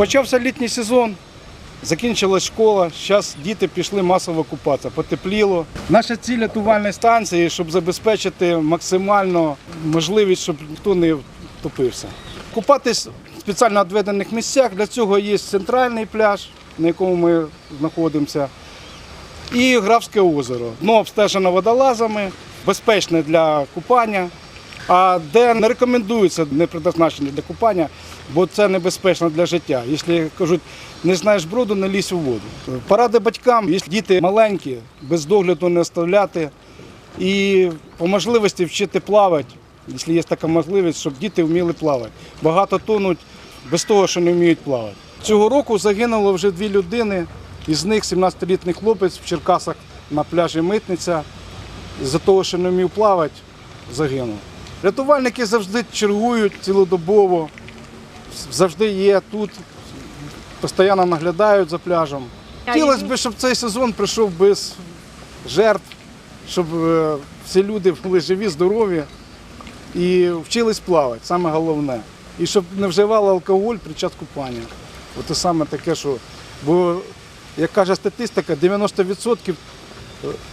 Почався літній сезон, закінчилась школа. Зараз діти пішли масово купатися, потепліло. Наша ціль рятувальної станції, щоб забезпечити максимально можливість, щоб ніхто не втопився. Купатись в спеціально відведених місцях. Для цього є центральний пляж, на якому ми знаходимося, і Графське озеро. Дно обстежено водолазами, безпечне для купання. А де не рекомендується не предназначені для купання, бо це небезпечно для життя. Якщо кажуть, не знаєш броду, не лізь у воду. Поради батькам, якщо діти маленькі, без догляду не оставляти і по можливості вчити плавати, якщо є така можливість, щоб діти вміли плавати. Багато тонуть без того, що не вміють плавати. Цього року загинуло вже дві людини, із них 17-літній хлопець в Черкасах на пляжі Митниця. З-за того, що не вмів плавати, загинув. Рятувальники завжди чергують цілодобово, завжди є тут, постійно наглядають за пляжем. Хотілося б, щоб цей сезон прийшов без жертв, щоб е, всі люди були живі, здорові і вчились плавати, саме головне. І щоб не вживали алкоголь під час купання. От саме таке, що. Бо, як каже статистика, 90%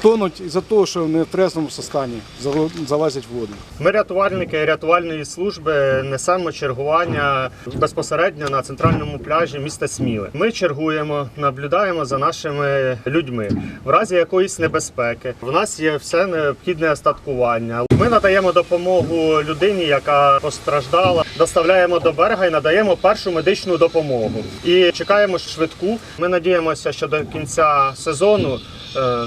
тонуть із-за того, що в нетрезвому стані залазять в воду. Ми рятувальники рятувальної служби несемо чергування безпосередньо на центральному пляжі міста Сміли. Ми чергуємо, наблюдаємо за нашими людьми в разі якоїсь небезпеки. В нас є все необхідне остаткування. Ми надаємо допомогу людині, яка постраждала, доставляємо до берега і надаємо першу медичну допомогу. І чекаємо швидку. Ми надіємося, що до кінця сезону. Е,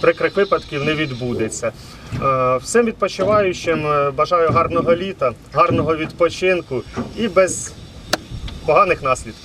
Прикрих випадків не відбудеться. Е, Всім відпочиваючим е, бажаю гарного літа, гарного відпочинку і без поганих наслідків.